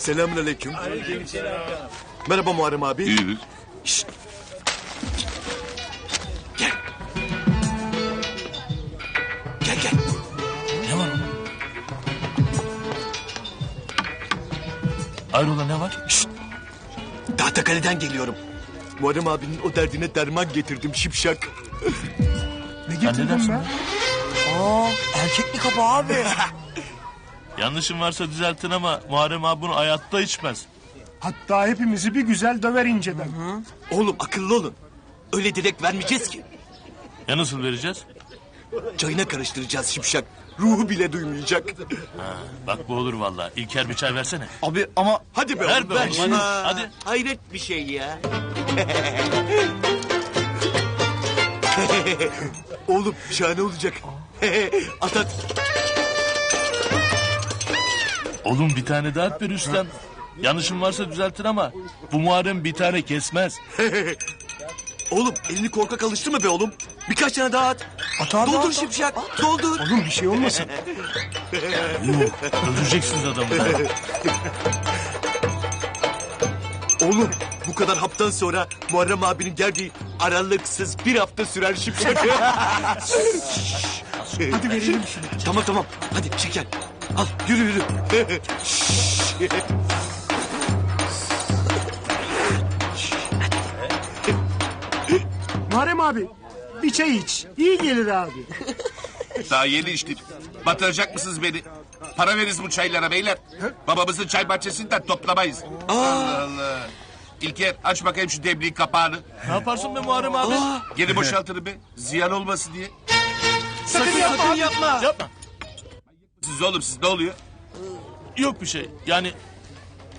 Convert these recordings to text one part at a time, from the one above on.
Selamünaleyküm. Merhaba Muharrem abi. İyidir. Şşt. Gel. Gel gel. Ne var oğlum? Ayrola ne var? Şşt. Tahtakale'den geliyorum. Muharrem abinin o derdine derman getirdim şipşak. Ne dersin? lan? Erkek mi kapı abi? Yanlışım varsa düzeltin ama Muharrem abi bunu hayatta içmez. Hatta hepimizi bir güzel döver inceden. Oğlum akıllı olun. Öyle direkt vermeyeceğiz ki. Ya nasıl vereceğiz? Çayına karıştıracağız şipşak. Ruhu bile duymayacak. Bak bu olur vallahi. İlker bir çay versene. Abi ama Hadi be Ver oğlum be ver. oğlum, hadi. Aa, Hadi. Hayret bir şey ya. oğlum şahane olacak. at at. Oğlum bir tane daha at ver üstten. Yanlışım varsa düzeltin ama bu Muharrem bir tane kesmez. Oğlum elini korkak alıştırma be oğlum. Birkaç tane daha at. At abi, Doldur at, şipşak. Doldur. Oğlum bir şey olmasın. Öldüreceksiniz adamı. da. Oğlum bu kadar haptan sonra Muharrem abinin geldiği aralıksız bir hafta sürer şipşak. Hadi verelim şunu. tamam tamam. Hadi şeker. Al yürü yürü. Muharrem abi bir çay iç. İyi gelir abi. Daha yeni içtim. Batıracak mısınız beni? Para veririz bu çaylara beyler. Babamızın çay bahçesinden toplamayız. Allah Allah. İlker aç bakayım şu demliğin kapağını. ne yaparsın be Muharrem abi? Geri boşaltırım be. Ziyan olmasın diye. sakın yapma. Sakın yapma. Yapma. Siz oğlum siz ne oluyor? Yok bir şey. Yani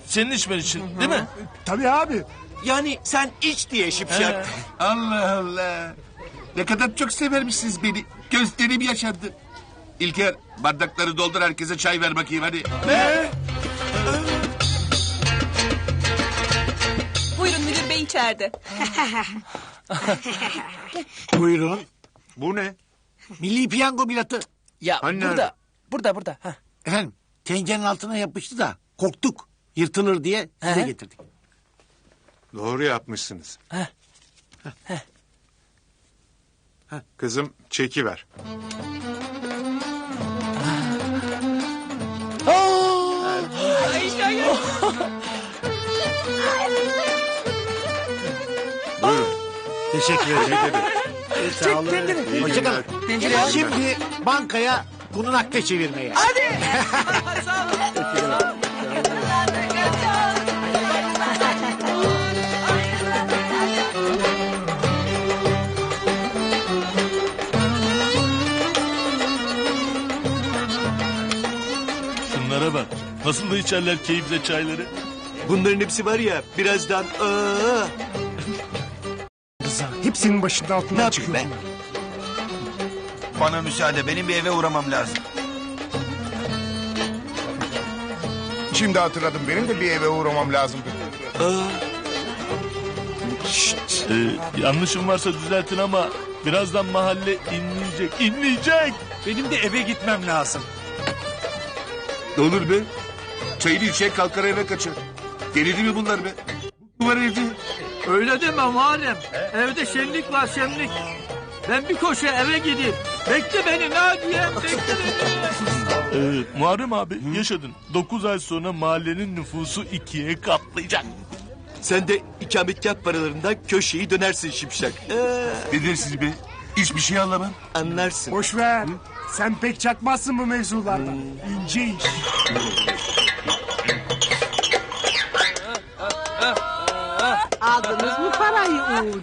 senin içmen için değil mi? Tabii abi. Yani sen iç diye şipşak. Allah Allah. Ne kadar çok severmişsiniz beni. Gözlerim yaşandı. İlker bardakları doldur herkese çay ver bakayım hadi. Buyurun müdür bey içeride. Buyurun. Bu ne? Milli piyango bilatı. ya Hani burada? Burada burada. Heh. Efendim tencerenin altına yapıştı da korktuk. Yırtılır diye size Hı hı. getirdik. Doğru yapmışsınız. Heh. Kızım çeki ver. Buyurun. Teşekkür ederim. Sağ olun. İyi Hoşçakalın. Şimdi bankaya bunu nakde çevirmeye. Şunlara bak. Nasıl da içerler keyifle çayları. Bunların hepsi var ya birazdan aa, Rıza hepsinin başının ne altından yapayım çıkıyor. ben? Bana müsaade benim bir eve uğramam lazım. Şimdi hatırladım benim de bir eve uğramam lazımdı. Ee, yanlışım varsa düzeltin ama birazdan mahalle inleyecek, inleyecek. Benim de eve gitmem lazım. Ne olur be? Çayını içecek kalkar eve kaçar. Delirdi mi bunlar be? Bu var evde. Öyle deme Muharrem. Evde şenlik var şenlik. Ben bir koşu eve gideyim. Bekle beni Nagiye. Bekle beni. Ee, Muharrem abi yaşadın. 9 ay sonra mahallenin nüfusu ikiye katlayacak. Sen de ikametgah paralarından köşeyi dönersin şipşak. Ee, Ne dersiniz be? Hiçbir şey anlamam. anlarsın. Boş ver. Sen pek çakmazsın bu mevzulardan. İnce iş. Aldınız mı parayı Uğurcu?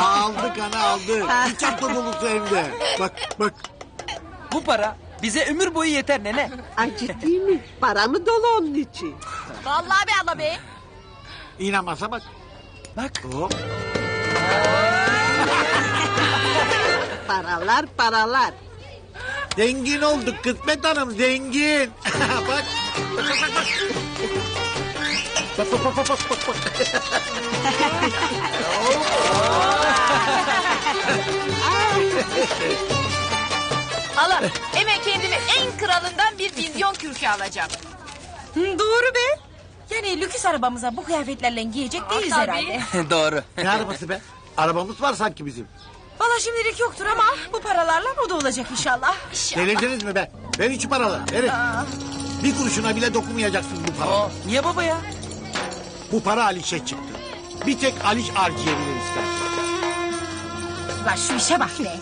aldık ana aldık. Çanta dolusu hem de. Bak bak. Bu para bize ömür boyu yeter nene. Ay ciddi mi? Para mı dolu onun için? Vallahi be abla be. İnanmazsa bak. Bak. Hop. Paralar paralar. Zengin olduk kısmet hanım zengin. bak. Bak bak bak. Bak bak bak bak bak bak. bak. Hala hemen kendime en kralından bir vizyon kürkü alacağım. Doğru be. Yani lüküs arabamıza bu kıyafetlerle giyecek değiliz herhalde. Doğru. Ne arabası be? Arabamız var sanki bizim. Valla şimdilik yoktur ama bu paralarla o da olacak inşallah. Delirdiniz mi be? Ver içi paraları. Verin. Bir kuruşuna bile dokunmayacaksınız bu para. Aa, niye baba ya? Bu para Aliş'e çıktı. Bir tek Aliş harcayabilir ister. Ulan şu işe bak be.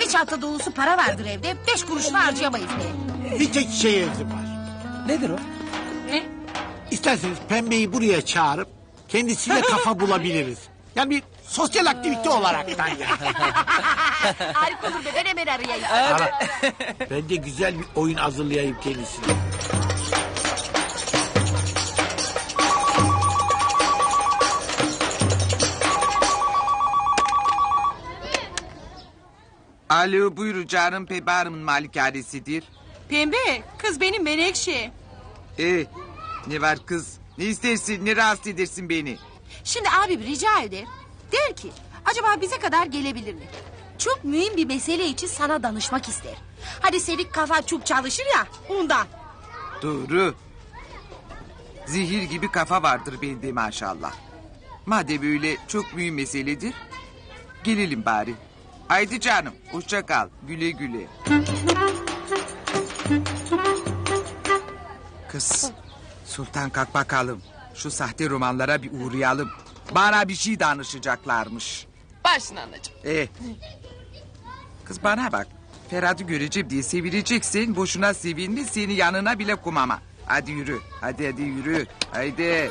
Bir çanta dolusu para vardır evde. Beş kuruşunu harcayamayız be. Bir tek şey evrim var. Nedir o? İsterseniz pembeyi buraya çağırıp kendisiyle kafa bulabiliriz. Yani bir sosyal aktivite olaraktan ya. Harika olur be ben hemen arayayım. Ara. Ben de güzel bir oyun hazırlayayım kendisine. Alo buyur canım Pembe Hanım'ın malikanesidir. Pembe kız benim Menekşe. E ne var kız? Ne istersin ne rahatsız edersin beni? Şimdi abi rica eder. Der ki acaba bize kadar gelebilir mi? Çok mühim bir mesele için sana danışmak ister. Hadi senin kafa çok çalışır ya ondan. Doğru. Zehir gibi kafa vardır bende maşallah. Madem öyle çok mühim meseledir. Gelelim bari. Haydi canım hoşça kal güle güle. Kız Sultan kalk bakalım. Şu sahte romanlara bir uğrayalım. Bana bir şey danışacaklarmış. Başına anacığım. Eh. Kız bana bak. Ferhat'ı göreceğim diye sevileceksin. Boşuna sevinme seni yanına bile kumama. Hadi yürü. Hadi hadi yürü. Haydi.